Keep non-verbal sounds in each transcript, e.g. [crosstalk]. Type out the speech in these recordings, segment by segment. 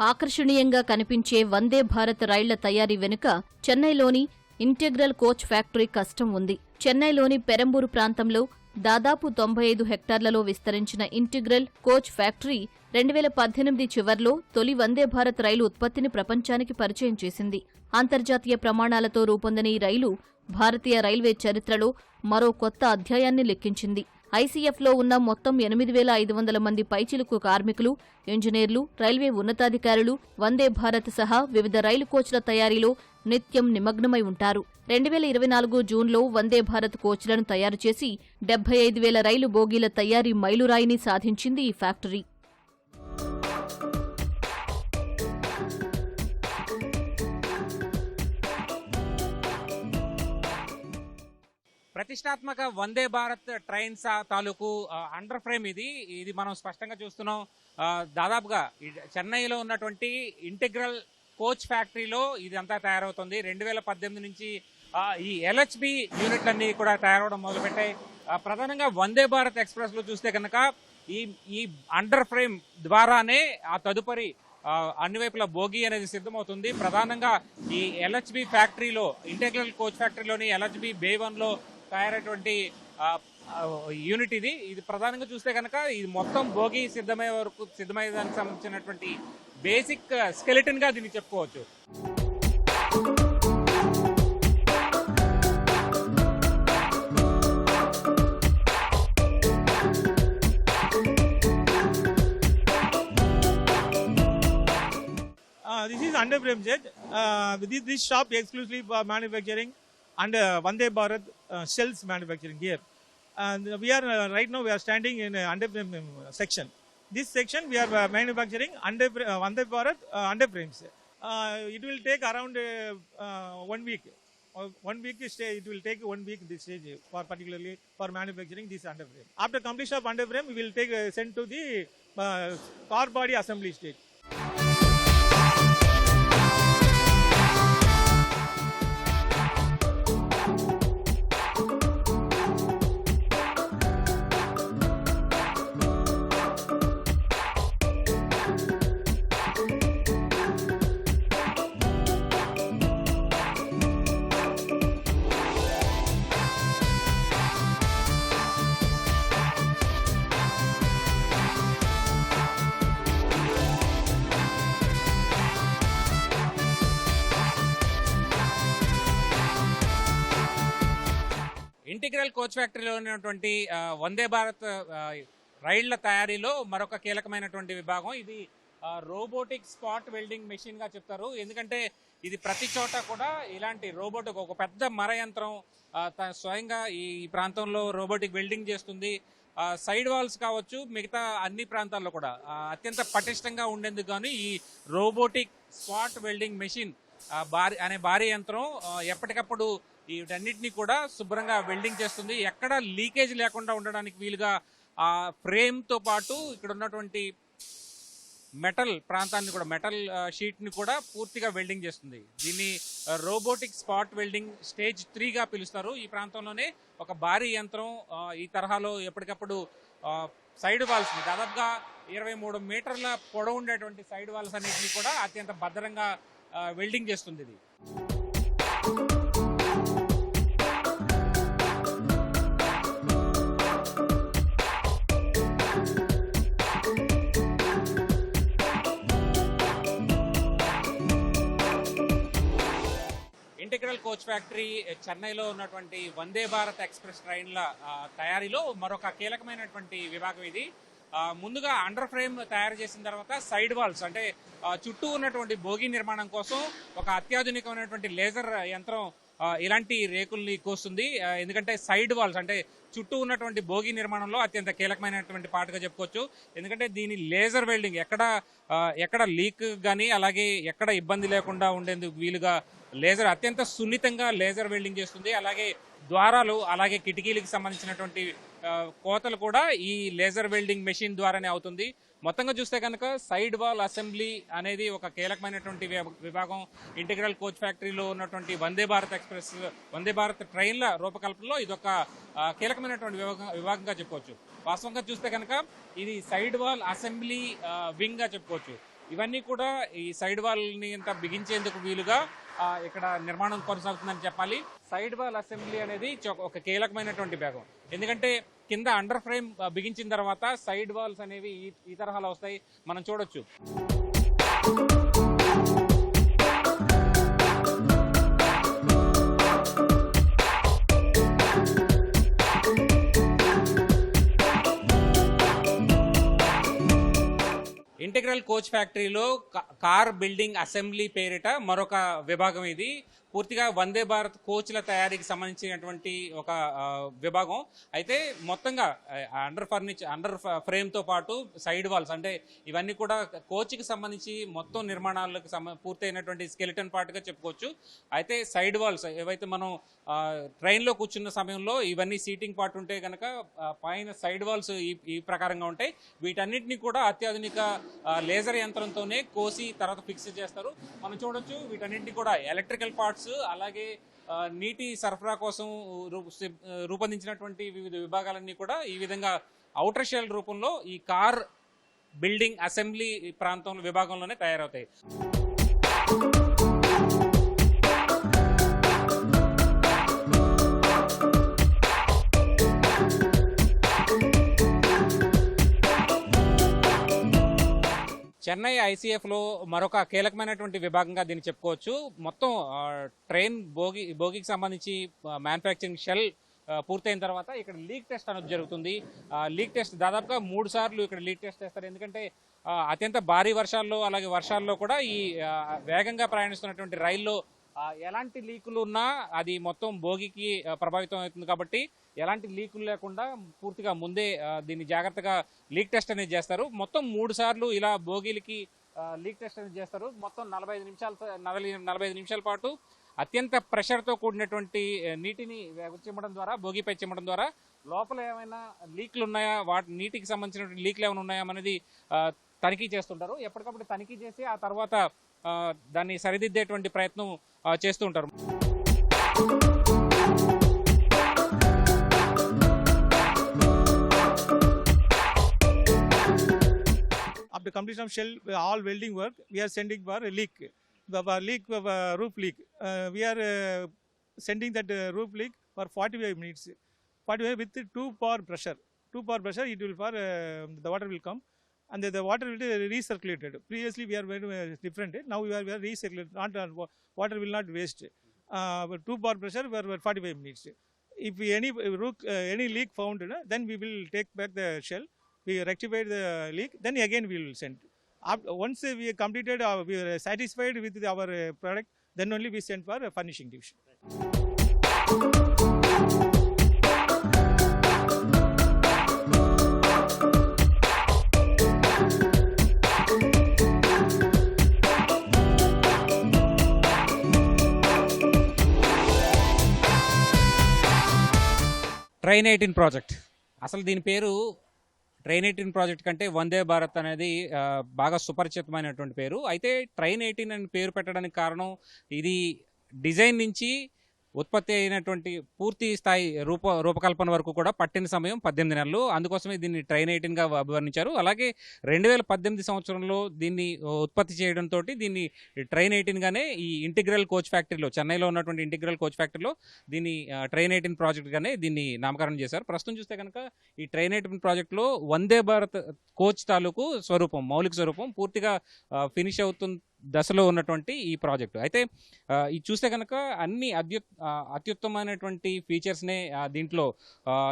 ఆకర్షణీయంగా కనిపించే వందే భారత్ రైళ్ళ తయారీ వెనుక చెన్నైలోని ఇంటెగ్రల్ కోచ్ ఫ్యాక్టరీ కష్టం ఉంది. చెన్నైలోని పెరంబూరు ప్రాంతంలో దాదాపు తొంభై ఐదు హెక్టార్లలో విస్తరించిన ఇంటిగ్రల్ కోచ్ ఫ్యాక్టరీ రెండు వేల పద్దెనిమిది చివర్లో తొలి వందే భారత్ రైలు ఉత్పత్తిని ప్రపంచానికి పరిచయం చేసింది. అంతర్జాతీయ ప్రమాణాలతో రూపొందిన ఈ రైలు భారతీయ రైల్వే చరిత్రలో మరో కొత్త అధ్యాయాన్ని లెక్కించింది. ఐసీఎఫ్లో ఉన్న మొత్తం ఎనిమిది వేల ఐదు వందల మంది పైచిలుకు కార్మికులు ఇంజనీర్లు రైల్వే ఉన్నతాధికారులు వందే భారత్ సహా వివిధ రైలు కోచ్ల తయారీలో నిత్యం నిమగ్నమై ఉంటారు. రెండు వేల ఇరవై నాలుగు జూన్లో వందే భారత్ కోచ్లను తయారు చేసి డెబ్బై ఐదు వేల రైలు బోగీల తయారీ మైలురాయిని సాధించింది ఈ ఫ్యాక్టరీ. ప్రతిష్టాత్మక వందే భారత్ ట్రైన్స్ తాలూకు అండర్ ఫ్రేమ్ ఇది. ఇది మనం స్పష్టంగా చూస్తున్నాం. దాదాపుగా చెన్నైలో ఉన్నటువంటి ఇంటిగ్రల్ కోచ్ ఫ్యాక్టరీలో ఇది అంతా తయారవుతుంది. రెండు వేల పద్దెనిమిది నుంచి ఈ ఎల్హెచ్బి యూనిట్లన్నీ కూడా తయారవడం మొదలుపెట్టాయి. ప్రధానంగా వందే భారత్ ఎక్స్ప్రెస్లో చూస్తే కనుక ఈ ఈ అండర్ ఫ్రేమ్ ద్వారానే ఆ తదుపరి అన్ని వైపుల బోగి అనేది సిద్ధమవుతుంది. ప్రధానంగా ఈ ఎల్హెచ్బి ఫ్యాక్టరీలో ఇంటెగ్రల్ కోచ్ ఫ్యాక్టరీలోని ఎల్హెచ్బి బే వన్లో తయారైనటువంటి యూనిట్ ఇది. ఇది ప్రధానంగా చూస్తే కనుక ఇది మొత్తం భోగి సిద్ధమయ్యే వరకు సిద్ధమయ్యే దానికి సంబంధించినటువంటి బేసిక్ స్కెలిటన్గా దీన్ని చెప్పుకోవచ్చు. This this under frame Premjet. This shop exclusive shop exclusively and uh, Vande Bharat uh, cells manufacturing here. And we are uh, right now we are standing in uh, under frame um, section. This section we are uh, manufacturing under uh, Vande Bharat uh, under frames. Uh, it will take around uh, uh, one week. Uh, one week stay, it will take one week this stage for particularly for manufacturing this underframe. After completion of underframe, we will take uh, send to the uh, car body assembly stage. Integral coach ఫ్యాక్టరీలో ఉన్నటువంటి వందే భారత్ రైళ్ళ తయారీలో మరొక కీలకమైనటువంటి విభాగం. ఇది robotic spot welding మెషిన్గా చెప్తారు. ఎందుకంటే ఇది ప్రతి చోట కూడా ఇలాంటి రోబోటిక్ ఒక పెద్ద మర యంత్రం స్వయంగా ఈ ప్రాంతంలో రోబోటిక్ వెల్డింగ్ చేస్తుంది. సైడ్ వాల్స్ కావచ్చు మిగతా అన్ని ప్రాంతాల్లో కూడా అత్యంత పటిష్టంగా ఉండేందుకు గాను ఈ రోబోటిక్ స్పాట్ వెల్డింగ్ మెషిన్ భారీ అనే భారీ యంత్రం ఎప్పటికప్పుడు వీటన్నిటిని కూడా శుభ్రంగా వెల్డింగ్ చేస్తుంది. ఎక్కడ లీకేజ్ లేకుండా ఉండడానికి వీలుగా ఆ ఫ్రేమ్తో పాటు ఇక్కడ ఉన్నటువంటి మెటల్ ప్రాంతాన్ని కూడా మెటల్ షీట్ని కూడా పూర్తిగా వెల్డింగ్ చేస్తుంది. దీన్ని రోబోటిక్ స్పాట్ వెల్డింగ్ స్టేజ్ త్రీగా పిలుస్తారు. ఈ ప్రాంతంలోనే ఒక భారీ యంత్రం ఈ తరహాలో ఎప్పటికప్పుడు సైడ్ వాల్స్ దాదాపుగా ఇరవై మూడు మీటర్ల పొడవు ఉండేటువంటి సైడ్ వాల్స్ అన్నిటిని కూడా అత్యంత భద్రంగా వెల్డింగ్ చేస్తుంది ఇది. కోచ్ ఫ్యాక్టరీ చెన్నైలో ఉన్నటువంటి వందే భారత్ ఎక్స్ప్రెస్ ట్రైన్ల తయారీలో మరొక కీలకమైనటువంటి విభాగం ఇది. ముందుగా అండర్ ఫ్రేమ్ తయారు చేసిన తర్వాత సైడ్ వాల్స్ అంటే చుట్టూ ఉన్నటువంటి భోగి నిర్మాణం కోసం ఒక అత్యాధునికమైనటువంటి లేజర్ యంత్రం ఇలాంటి రేకుల్ని కోస్తుంది. ఎందుకంటే సైడ్ వాల్స్ అంటే చుట్టూ ఉన్నటువంటి భోగి నిర్మాణంలో అత్యంత కీలకమైనటువంటి పాటగా చెప్పుకోవచ్చు. ఎందుకంటే దీని లేజర్ వెల్డింగ్ ఎక్కడ ఎక్కడ లీక్ కానీ అలాగే ఎక్కడ ఇబ్బంది లేకుండా ఉండేందుకు వీలుగా లేజర్ అత్యంత సున్నితంగా లేజర్ వెల్డింగ్ చేస్తుంది. అలాగే ద్వారాలు అలాగే కిటికీలకు సంబంధించినటువంటి కోతలు కూడా ఈ లేజర్ వెల్డింగ్ మెషిన్ ద్వారానే అవుతుంది. మొత్తంగా చూస్తే కనుక సైడ్ వాల్ అసెంబ్లీ అనేది ఒక కీలకమైనటువంటి విభాగం. ఇంటిగ్రల్ కోచ్ ఫ్యాక్టరీలో ఉన్నటువంటి వందే భారత్ ఎక్స్ప్రెస్ వందే భారత్ ట్రైన్ల రూపకల్పనలో ఇది ఒక కీలకమైనటువంటి విభాగంగా చెప్పుకోవచ్చు. వాస్తవంగా చూస్తే కనుక ఇది సైడ్ వాల్ అసెంబ్లీ వింగ్గా చెప్పుకోవచ్చు. ఇవన్నీ కూడా ఈ సైడ్ వాల్ని ఇంత బిగించేందుకు వీలుగా ఇక్కడ నిర్మాణం కొనసాగుతుందని చెప్పాలి. సైడ్ వాల్ అసెంబ్లీ అనేది ఒక కీలకమైనటువంటి భాగం. ఎందుకంటే కింద అండర్ ఫ్రేమ్ బిగించిన తర్వాత సైడ్ వాల్స్ అనేవి ఈ ఈ తరహాలో వస్తాయి. మనం చూడొచ్చు. ఇంటిగ్రల్ కోచ్ ఫ్యాక్టరీలో కార్ బిల్డింగ్ అసెంబ్లీ పేరిట మరొక విభాగం ఇది. పూర్తిగా వందే భారత్ కోచ్ల తయారీకి సంబంధించినటువంటి ఒక విభాగం. అయితే మొత్తంగా అండర్ ఫర్నిచర్ అండర్ ఫ- ఫ్రేమ్తో పాటు సైడ్ వాల్స్ అంటే ఇవన్నీ కూడా కోచ్కి సంబంధించి మొత్తం నిర్మాణాలకు పూర్తయినటువంటి స్కెలిటన్ పార్ట్గా చెప్పుకోవచ్చు. అయితే సైడ్ వాల్స్ ఏవైతే మనం ట్రైన్లో కూర్చున్న సమయంలో ఇవన్నీ సీటింగ్ పార్ట్ ఉంటే కనుక పైన సైడ్ వాల్స్ ఈ ఈ ప్రకారంగా ఉంటాయి. వీటన్నిటిని కూడా అత్యాధునిక లేజర్ యంత్రంతోనే కోసి తర్వాత ఫిక్స్ చేస్తారు. మనం చూడొచ్చు వీటన్నిటిని కూడా ఎలక్ట్రికల్ పార్ట్స్ అలాగే నీటి సరఫరా కోసం రూ- రూపొందించినటువంటి వివిధ విభాగాలన్నీ కూడా ఈ విధంగా అవుటర్ షెల్ రూపంలో ఈ కార్ బిల్డింగ్ అసెంబ్లీ ప్రాంతంలో విభాగంలోనే తయారవుతాయి. చెన్నై ఐసీఎఫ్లో మరొక కీలకమైనటువంటి విభాగంగా దీన్ని చెప్పుకోవచ్చు. మొత్తం ట్రైన్ బోగి బోగికి సంబంధించి మ్యానుఫ్యాక్చరింగ్ షెల్ పూర్తయిన తర్వాత ఇక్కడ లీక్ టెస్ట్ అనేది జరుగుతుంది. లీక్ టెస్ట్ దాదాపుగా మూడు సార్లు ఇక్కడ లీక్ టెస్ట్ చేస్తారు. ఎందుకంటే అత్యంత భారీ వర్షాల్లో అలాగే వర్షాల్లో కూడా ఈ వేగంగా ప్రయాణిస్తున్నటువంటి రైల్లో ఎలాంటి లీకులు ఉన్నా అది మొత్తం భోగికి ప్రభావితం అవుతుంది కాబట్టి ఎలాంటి లీకులు లేకుండా పూర్తిగా ముందే దీన్ని జాగ్రత్తగా లీక్ టెస్ట్ అనేది చేస్తారు. మొత్తం మూడు సార్లు ఇలా బోగీలకి లీక్ టెస్ట్ అనేది చేస్తారు. మొత్తం నలభై ఐదు నిమిషాల నలభై నలభై ఐదు నిమిషాల పాటు అత్యంత ప్రెషర్తో కూడినటువంటి నీటిని చిమ్మడం ద్వారా భోగిపై చిమ్మడం ద్వారా లోపల ఏమైనా లీక్లు ఉన్నాయా? వాటి నీటికి సంబంధించినటువంటి లీక్లు ఏమైనా ఉన్నాయా? అనేది తనిఖీ చేస్తుంటారు. ఎప్పటికప్పుడు తనిఖీ చేసి ఆ తర్వాత దాన్ని సరిదిద్దేటువంటి ప్రయత్నం చేస్తూ ఉంటారు. After completion of shell, uh, all welding work, we are sending for a leak. The leak, roof leak. Uh, we are uh, sending that uh, roof leak for 45 minutes. 45 with two power pressure. Two power pressure, it will for uh, the water will come and the, the water will be recirculated. Previously, we are very uh, different. Now we are, we are recirculated. Not water will not waste. Uh, two power pressure for for 45 minutes. If any any leak found, then we will take back the shell we rectified the leak, then again we will send. Once we completed, our, we are satisfied with our product, then only we send for furnishing division. Train eighteen project అసలు దీని పేరు train eighteen project కంటే వందే భారత్ అనేది బాగా సుపరిచితమైనటువంటి పేరు. అయితే train eighteen అని పేరు పెట్టడానికి కారణం ఇది డిజైన్ నుంచి ఉత్పత్తి అయినటువంటి పూర్తి స్థాయి రూప రూపకల్పన వరకు కూడా పట్టిన సమయం పద్దెనిమిది నెలలు. అందుకోసమే దీన్ని ట్రైన్ ఎయిటీన్గా అభివర్ణించారు. అలాగే రెండు వేల పద్దెనిమిది సంవత్సరంలో దీన్ని ఉత్పత్తి చేయడంతో దీన్ని ట్రైన్ ఎయిటీన్గానే ఈ ఇంటిగ్రల్ కోచ్ ఫ్యాక్టరీలో చెన్నైలో ఉన్నటువంటి ఇంటిగ్రల్ కోచ్ ఫ్యాక్టరీలో దీన్ని ట్రైన్ ఎయిటీన్ ప్రాజెక్ట్గానే దీన్ని నామకరణం చేశారు. ప్రస్తుతం చూస్తే కనుక ఈ ట్రైన్ ఎయిటీన్ ప్రాజెక్టులో వందే భారత్ కోచ్ తాలూకు స్వరూపం మౌలిక స్వరూపం పూర్తిగా ఫినిష్ అవుతుంది దశలో ఉన్నటువంటి ఈ ప్రాజెక్టు. అయితే ఇది చూస్తే కనుక అన్ని అత్యు అత్యుత్తమైనటువంటి ఫీచర్స్నే దీంట్లో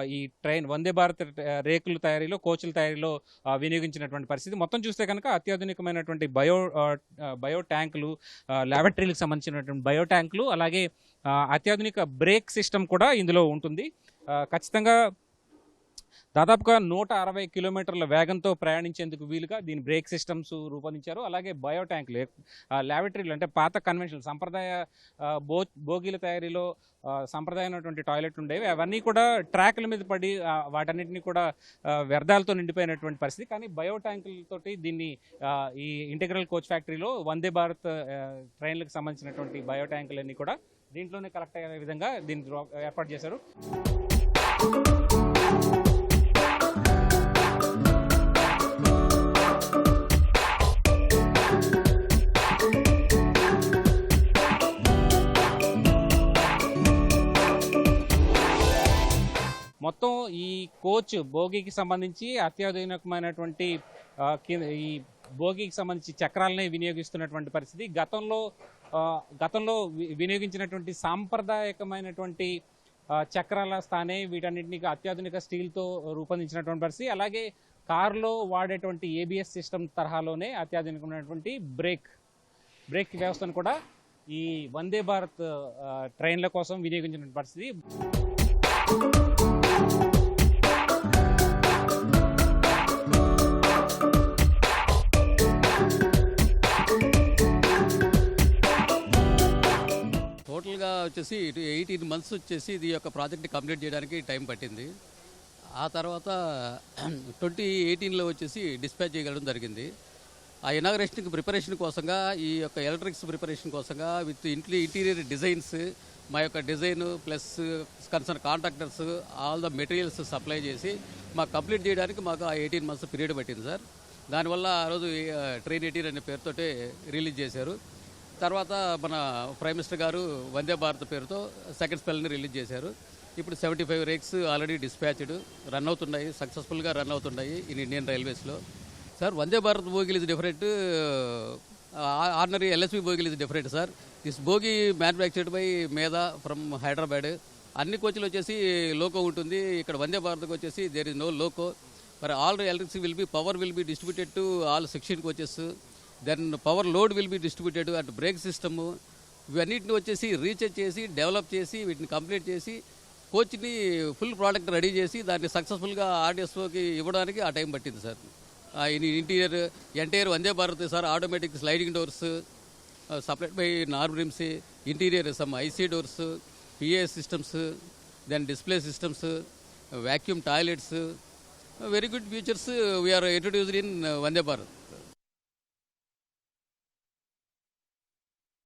ఈ ట్రైన్ వందే భారత్ రేకుల తయారీలో కోచ్ల తయారీలో వినియోగించినటువంటి పరిస్థితి. మొత్తం చూస్తే కనుక అత్యాధునికమైనటువంటి బయో బయో ట్యాంకులు ఆ, సంబంధించినటువంటి బయో ట్యాంకులు అలాగే అత్యాధునిక బ్రేక్ సిస్టమ్ కూడా ఇందులో ఉంటుంది. ఖచ్చితంగా దాదాపుగా నూట అరవై కిలోమీటర్ల వేగంతో ప్రయాణించేందుకు వీలుగా దీని బ్రేక్ సిస్టమ్స్ రూపొందించారు. అలాగే బయో ట్యాంకులు ల్యాబొరేటరీలు అంటే పాత కన్వెన్షన్ సంప్రదాయ బో బోగీల తయారీలో సంప్రదాయమైనటువంటి టాయిలెట్లు ఉండేవి. అవన్నీ కూడా ట్రాక్ల మీద పడి వాటన్నిటిని కూడా వ్యర్థాలతో నిండిపోయినటువంటి పరిస్థితి. కానీ బయో ట్యాంకులతోటి దీన్ని ఈ ఇంటిగ్రల్ కోచ్ ఫ్యాక్టరీలో వందే భారత్ ట్రైన్లకు సంబంధించినటువంటి బయో ట్యాంకులన్నీ కూడా దీంట్లోనే కలెక్ట్ అయ్యే విధంగా దీన్ని ఏర్పాటు చేశారు. కోచ్ భోగికి సంబంధించి అత్యాధునికమైనటువంటి ఈ భోగికి సంబంధించి చక్రాలనే వినియోగిస్తున్నటువంటి పరిస్థితి. గతంలో గతంలో వినియోగించినటువంటి సాంప్రదాయకమైనటువంటి చక్రాల స్థానే వీటన్నిటిని అత్యాధునిక స్టీల్తో రూపొందించినటువంటి పరిస్థితి. అలాగే కారులో వాడేటువంటి ఏబిఎస్ సిస్టమ్ తరహాలోనే అత్యాధునికమైనటువంటి బ్రేక్ బ్రేక్ వ్యవస్థను కూడా ఈ వందే భారత్ ట్రైన్ల కోసం వినియోగించిన పరిస్థితి. వచ్చేసి ఎయిటీన్ మంత్స్ వచ్చేసి ఇది యొక్క ప్రాజెక్ట్ని కంప్లీట్ చేయడానికి టైం పట్టింది. ఆ తర్వాత [clears throat] ట్వంటీ ఎయిటీన్లో వచ్చేసి డిస్పాచ్ చేయగలడం జరిగింది. ఆ ఇనాగ్రేషన్కి ప్రిపరేషన్ కోసంగా ఈ యొక్క ఎలక్ట్రిక్స్ ప్రిపరేషన్ కోసంగా విత్ ఇంటి ఇంటీరియర్ డిజైన్స్ మా యొక్క design plus concern contractors all the materials supply చేసి మాకు కంప్లీట్ చేయడానికి మాకు ఆ ఎయిటీన్ మంత్స్ పీరియడ్ పట్టింది సార్ దానివల్ల ఆ రోజు ట్రైన్ ఎయిటీన్ అనే పేరుతోటే రిలీజ్ చేశారు. తర్వాత మన ప్రైమ్ మినిస్టర్ గారు వందే భారత్ పేరుతో సెకండ్ స్పెల్ని రిలీజ్ చేశారు. ఇప్పుడు seventy five rakes already dispatched run అవుతున్నాయి సక్సెస్ఫుల్గా రన్ అవుతున్నాయి ఇన్ ఇండియన్ రైల్వేస్లో సార్ వందే భారత్ బోగిల్ is different ordinary LSP బోగిల్ is different sir this bogie manufactured by Medha from Hyderabad అన్ని కోచ్లు వచ్చేసి లోకో ఉంటుంది. ఇక్కడ వందే భారత్కి వచ్చేసి దేర్ ఇస్ నో లోకో మరి all electricity will be power will be distributed to all section coaches then power load will be distributed and brake system ఇవన్నిటిని వచ్చేసి రీఛార్జ్ చేసి డెవలప్ చేసి వీటిని కంప్లీట్ చేసి కోచ్ని ఫుల్ ప్రోడక్ట్ రెడీ చేసి దాన్ని సక్సెస్ఫుల్గా ఆర్డిఎస్ఓకి ఇవ్వడానికి ఆ టైం పట్టింది sir. In interior entire Vande Bharat sir automatic sliding doors separate by norm rims interior some IC doors PA systems then display systems vacuum toilets very good features we're introduced in Vande Bharat.